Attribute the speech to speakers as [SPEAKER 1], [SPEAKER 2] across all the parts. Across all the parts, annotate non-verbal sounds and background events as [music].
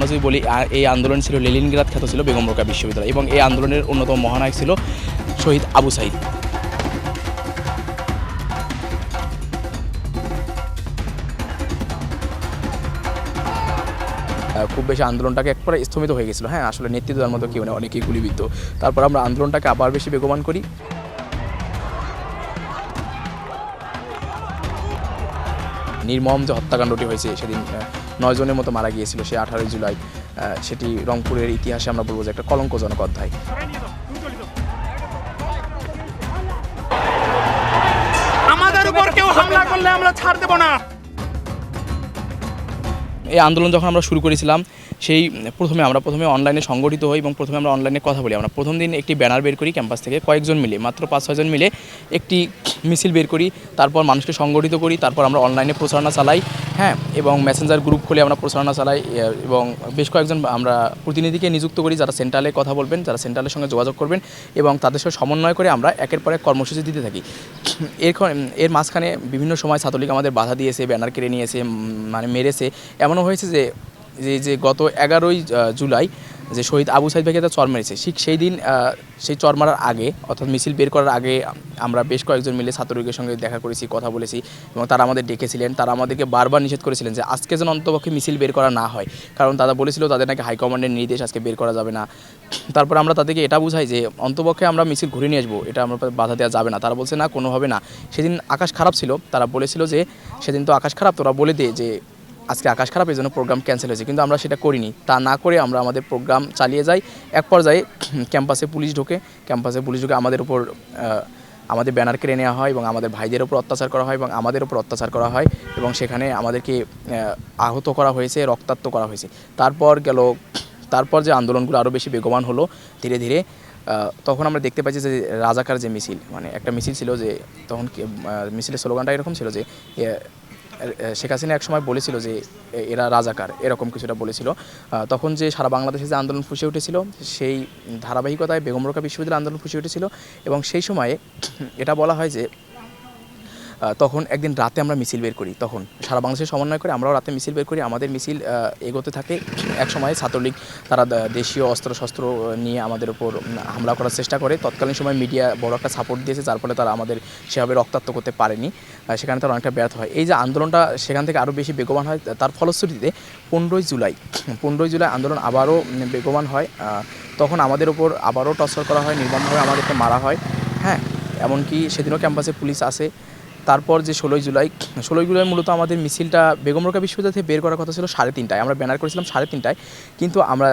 [SPEAKER 1] আমরা যদি বলি এই আন্দোলন ছিল লেলিনগ্রাদ খ্যাত ছিল বেগম রোকা বিশ্ববিদ্যালয় এবং এই আন্দোলনের অন্যতম মহানায়ক ছিল শহীদ আবু সাইদ। খুব বেশি আন্দোলনটাকে একবারে স্থমিত হয়ে গেছিল। হ্যাঁ আসলে নেতৃত্ব দেওয়ার মতো কেউ নেই অনেকেই গুলিবিদ্ধ। তারপর আমরা আন্দোলনটাকে আবার বেশি বেগবান করি। নির্মম যে হত্যাকাণ্ডটি হয়েছে সেদিন নয়জনের নয় জনের মতো মারা গিয়েছিল সে আঠারোই জুলাই। সেটি রংপুরের ইতিহাসে আমরা বলব যে একটা কলঙ্কজনক অধ্যায়।
[SPEAKER 2] আমাদের উপর কেউ হামলা করলে আমরা ছাড় দেব না।
[SPEAKER 1] এই আন্দোলন যখন আমরা শুরু করেছিলাম সেই প্রথমে আমরা প্রথমে অনলাইনে সংগঠিত হই এবং প্রথমে আমরা অনলাইনে কথা বলি। আমরা প্রথম দিন একটি ব্যানার বের করি ক্যাম্পাস থেকে কয়েকজন মিলে, মাত্র পাঁচ ছয়জন মিলে একটি মিছিল বের করি, তারপর মানুষকে সংগঠিত করি, তারপর আমরা অনলাইনে প্রচারণা চালাই হ্যাঁ এবং মেসেঞ্জার গ্রুপ খুলে আমরা প্রচারণা চালাই এবং বেশ কয়েকজন আমরা প্রতিনিধিকে নিযুক্ত করি যারা সেন্ট্রালে কথা বলবেন, যারা সেন্ট্রালের সঙ্গে যোগাযোগ করবেন এবং তাদের সাথে সমন্বয় করে আমরা একের পর এক কর্মসূচি দিতে থাকি। এর এর মাঝখানে বিভিন্ন সময় ছাত্রলীগ আমাদের বাধা দিয়েছে ব্যানার কেড়ে নিয়েছে মানে মেরেছে। এমনও হয়েছে যে যে যে গত এগারোই জুলাই যে শহীদ আবু সাইদ ভাইকে তার চর মেরেছে, ঠিক সেই দিন সেই চর মারার আগে, অর্থাৎ মিছিল বের করার আগে আমরা বেশ কয়েকজন মিলে ছাত্রলীগের সঙ্গে দেখা করেছি, কথা বলেছি এবং তারা আমাদের ডেকেছিলেন। তারা আমাদেরকে বারবার নিষেধ করেছিলেন যে আজকে যেন অন্তপক্ষে মিছিল বের করা না হয়। কারণ তারা বলেছিল তাদের নাকি হাইকমান্ডের নির্দেশ আজকে বের করা যাবে না। তারপর আমরা তাদেরকে এটা বুঝাই যে অন্তপক্ষে আমরা মিছিল ঘুরে নিয়ে আসব, এটা আমরা বাধা দেওয়া যাবে না। তারা বলছে, না, কোনোভাবে না। সেদিন আকাশ খারাপ ছিল। তারা বলেছিল যে, সেদিন তো আকাশ খারাপ, তোরা বলে দে যে আজকে আকাশ খারাপ, এই জন্য প্রোগ্রাম ক্যান্সেল হয়েছে। কিন্তু আমরা সেটা করিনি। তা না করে আমরা আমাদের প্রোগ্রাম চালিয়ে যাই। এক পর্যায়ে [clears throat] ক্যাম্পাসে পুলিশ ঢোকে। ক্যাম্পাসে পুলিশ ঢোকে আমাদের উপর আমাদের ব্যানার কেড়ে নেওয়া হয় এবং আমাদের ভাইদের উপর অত্যাচার করা হয় এবং আমাদের উপর অত্যাচার করা হয় এবং সেখানে আমাদেরকে আহত করা হয়েছে, রক্তাক্ত করা হয়েছে। তারপর গেল, তারপর যে আন্দোলনগুলো আরও বেশি বেগবান হলো, ধীরে ধীরে তখন আমরা দেখতে পাচ্ছি যে রাজাকার যে মিছিল মানে একটা মিছিল ছিল যে তখন মিছিলের স্লোগানটা এরকম ছিল যে শেখ হাসিনা এক সময় বলেছিল যে এরা রাজাকার, এরকম কিছুটা বলেছিল। তখন যে সারা বাংলাদেশে যে আন্দোলন ফুসে উঠেছিল, সেই ধারাবাহিকতায় বেগম রোকা বিশ্ববিদ্যালয় আন্দোলন ফুসে উঠেছিল এবং সেই সময়ে এটা বলা হয় যে তখন একদিন রাতে আমরা মিছিল বের করি, তখন সারা বাংলাদেশের সমন্বয় করে আমরাও রাতে মিছিল বের করি, আমাদের মিছিল এগোতে থাকে এক সময় ছাত্রলীগ, তারা দেশীয় অস্ত্র শস্ত্র নিয়ে আমাদের উপর হামলা করার চেষ্টা করে। তৎকালীন সময় মিডিয়া বড় একটা সাপোর্ট দিয়েছে, যার ফলে তারা আমাদের সেভাবে রক্তাক্ত করতে পারেনি সেখানে তারা অনেকটা ব্যর্থ হয়। এই যে আন্দোলনটা সেখান থেকে আরও বেশি বেগবান হয় তার ফলশ্রুতিতে পনেরোই জুলাই পনেরোই জুলাই আন্দোলন আবারও বেগবান হয় তখন আমাদের ওপর আবারও টর্চার করা হয়, নির্মমভাবে আমাদেরকে মারা হয় হ্যাঁ এমনকি সেদিনও ক্যাম্পাসে পুলিশ আসে তারপর যে ষোলোই জুলাই ষোলোই জুলাই মূলত আমাদের মিছিলটা বেগম রোকা বিশ্ববিদ্যালয় থেকে বের করার কথা ছিল সাড়ে তিনটায়। আমরা ব্যানার করেছিলাম সাড়ে তিনটায়। কিন্তু আমরা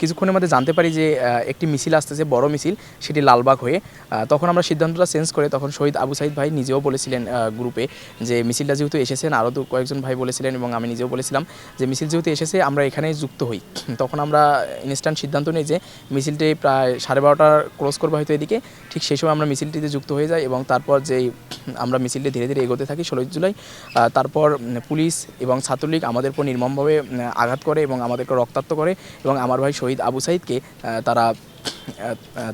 [SPEAKER 1] কিছুক্ষণের মধ্যে জানতে পারি যে একটি মিছিল আসতেছে, বড় মিছিল, সেটি লালবাগ হয়ে। তখন আমরা সিদ্ধান্তটা চেঞ্জ করে তখন শহীদ আবু সাইদ ভাই নিজেও বলেছিলেন গ্রুপে যে মিছিলটা যেহেতু এসেছেন আরও দু কয়েকজন ভাই বলেছিলেন এবং আমি নিজেও বলেছিলাম যে মিছিল যেহেতু এসেছে, আমরা এখানেই যুক্ত হই। তখন আমরা ইনস্ট্যান্ট সিদ্ধান্ত নিই যে মিছিলটি প্রায় সাড়ে বারোটার ক্লোজ করব হয়তো এদিকে। ঠিক সেই সময় আমরা মিছিলটিতে যুক্ত হয়ে যাই এবং তারপর যেই আমরা মিছিলটি ধীরে ধীরে এগোতে থাকি ষোলোই জুলাই তারপর পুলিশ এবং ছাত্রলীগ আমাদের উপর নির্মমভাবে আঘাত করে এবং আমাদেরকে রক্তাক্ত করে এবং আমার ভাই শহীদ আবু সাইদকে তারা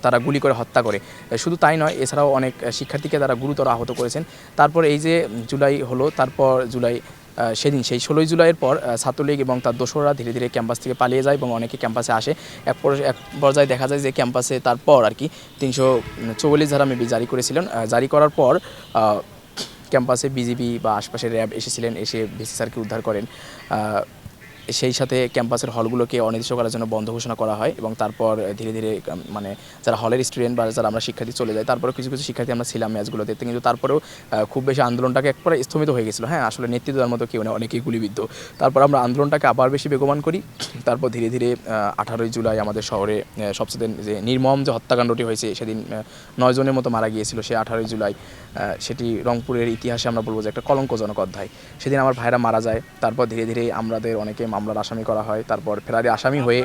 [SPEAKER 1] তারা গুলি করে হত্যা করে। শুধু তাই নয়, এছাড়াও অনেক শিক্ষার্থীকে তারা গুরুতর আহত করেছেন। তারপর এই যে জুলাই হলো, তারপর জুলাই সেদিন, সেই ষোলোই জুলাইয়ের পর ছাত্রলীগ এবং তার দোসররা ধীরে ধীরে ক্যাম্পাস থেকে পালিয়ে যায় এবং অনেকে ক্যাম্পাসে আসে। এক এক পর্যায়ে দেখা যায় যে ক্যাম্পাসে তারপর আর কি তিনশো চৌয়াল্লিশ ধারা মেবি জারি করেছিলেন জারি করার পর ক্যাম্পাসে বিজিবি বা আশপাশের র্যাব এসেছিলেন, এসে ভিসি স্যারকে উদ্ধার করেন। সেই সাথে ক্যাম্পাসের হলগুলোকে অনির্দিষ্টকালের জন্য বন্ধ ঘোষণা করা হয় এবং তারপর ধীরে ধীরে মানে যারা হলের স্টুডেন্ট বা যারা আমরা শিক্ষার্থী চলে যাই তারপরে কিছু কিছু শিক্ষার্থী আমরা ছিলাম ম্যাচগুলোতে। কিন্তু তারপরেও খুব বেশি আন্দোলনটাকে একবারে স্থমিত হয়ে গেছিল। হ্যাঁ আসলে নেতৃত্ব দেওয়ার মতো কেউ নেই অনেকেই গুলিবিদ্ধ। তারপর আমরা আন্দোলনটাকে আবার বেশি বেগবান করি। তারপর ধীরে ধীরে আঠারোই জুলাই আমাদের শহরে সবচেয়ে যে নির্মম যে হত্যাকাণ্ডটি হয়েছে সেদিন আহ, নয় জনের মতো মারা গিয়েছিল সে আঠারোই জুলাই। সেটি রংপুরের ইতিহাসে আমরা বলব যে একটা কলঙ্কজনক অধ্যায়। সেদিন আমার ভাইরা মারা যায়। তারপর ধীরে ধীরে আমাদের অনেকে মামলার আসামি করা হয় তারপর ফেরারি আসামি হয়ে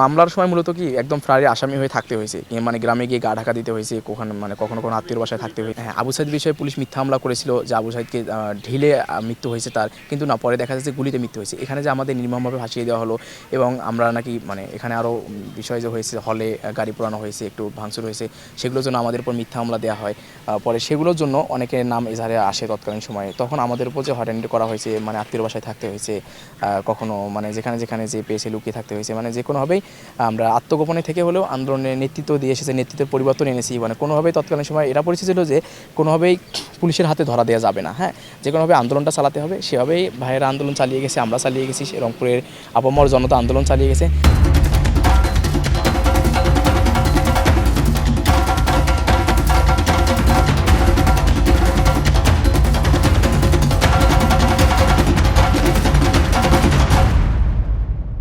[SPEAKER 1] মামলার সময় মূলত কি একদম ফ্রারি আসামি হয়ে থাকতে হয়েছে মানে গ্রামে গিয়ে গা ঢাকা দিতে হয়েছে, কখনো মানে কখনো কোনো আত্মীয় বাসায় থাকতে হয়েছে। হ্যাঁ আবু সাইদ বিষয়ে পুলিশ মিথ্যা হামলা করেছিল যে আবু সাইদকে ঢিলে মৃত্যু হয়েছে তার, কিন্তু না, পরে দেখা যাচ্ছে গুলিতে মৃত্যু হয়েছে। এখানে যে আমাদের নির্মমভাবে ভাসিয়ে দেওয়া হলো এবং আমরা নাকি মানে এখানে আরও বিষয় যে হয়েছে, হলে গাড়ি পোড়ানো হয়েছে, একটু ভাঙচুর হয়েছে, সেগুলোর জন্য আমাদের উপর মিথ্যা হামলা দেওয়া হয়। পরে সেগুলোর জন্য অনেকের নাম এজাহারে আসে তৎকালীন সময়ে। তখন আমাদের উপর যে হটেন্ড করা হয়েছে মানে আত্মীয় বাসায় থাকতে হয়েছে কখনো মানে যেখানে যেখানে যে পেয়েছে, লুকিয়ে থাকতে হয়েছে মানে যে কোনোভাবেই আমরা আত্মগোপনে থেকে হলেও আন্দোলনের নেতৃত্ব দিয়ে এসেছে, নেতৃত্বের পরিবর্তন এনেছি। মানে কোনোভাবেই তৎকালীন সময় এরা পরিস্থিতি ছিল যে কোনোভাবেই পুলিশের হাতে ধরা দেওয়া যাবে না হ্যাঁ? যে কোনোভাবে আন্দোলনটা চালাতে হবে, সেভাবেই ভাইয়েরা আন্দোলন চালিয়ে গেছে, আমরা চালিয়ে গেছি রংপুরের আপামর জনতা আন্দোলন চালিয়ে গেছে।